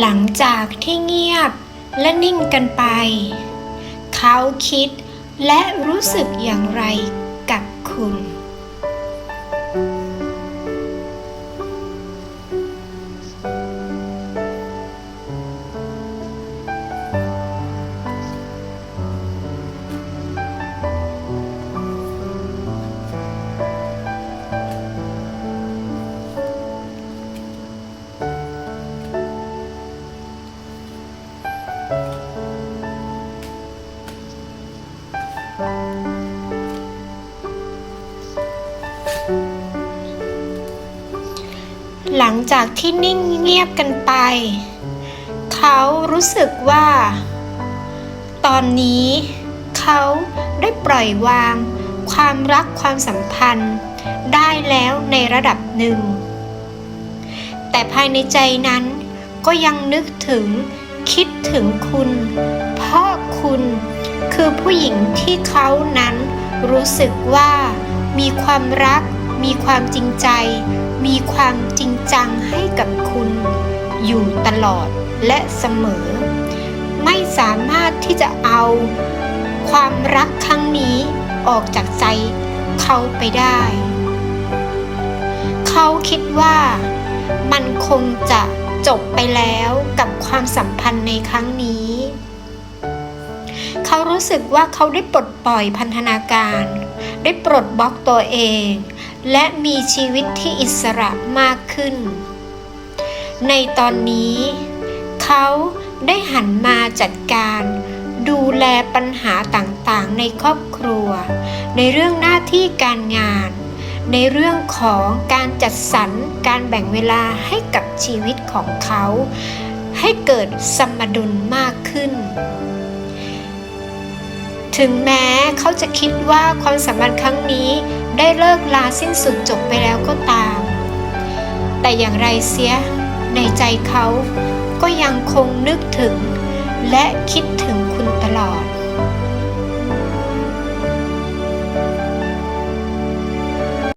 หลังจากที่เงียบและนิ่งกันไป เขาคิดและรู้สึกอย่างไรกับคุณ หลังจากที่นิ่งเงียบกันไป เขารู้สึกว่า ตอนนี้เขาได้ปล่อยวาง ความรักความสัมพันธ์ ได้แล้วในระดับหนึ่ง แต่ภายในใจนั้นก็ยังนึกถึง คิดถึงคุณเพราะคุณ คือผู้หญิงที่เขานั้นรู้สึกว่ามีความรัก มีความจริงใจ มีความจริงจังให้กับคุณ อยู่ตลอดและเสมอ ไม่สามารถที่จะเอาความรักครั้งนี้ออกจากใจเขาไปได้ เขาคิดว่ามันคงจะ จบไปแล้วกับความสัมพันธ์ในครั้งนี้ เขารู้สึกว่าเขาได้ปลดปล่อยพันธนาการ ได้ปลดบล็อกตัวเอง และมีชีวิตที่อิสระมากขึ้น ในตอนนี้ เขาได้หันมาจัดการดูแลปัญหาต่างๆ ในครอบครัว ในเรื่องหน้าที่การงาน ในเรื่องของการจัดสรรการแบ่งเวลาให้กับชีวิตของเขา ให้เกิดสมดุลมากขึ้น ถึงแม้เขาจะคิดว่าความสัมพันธ์ครั้งนี้ได้เลิกลาสิ้นสุดจบไปแล้วก็ตาม แต่อย่างไรเสียในใจเขาก็ยังคงนึกถึง และคิดถึงคุณตลอด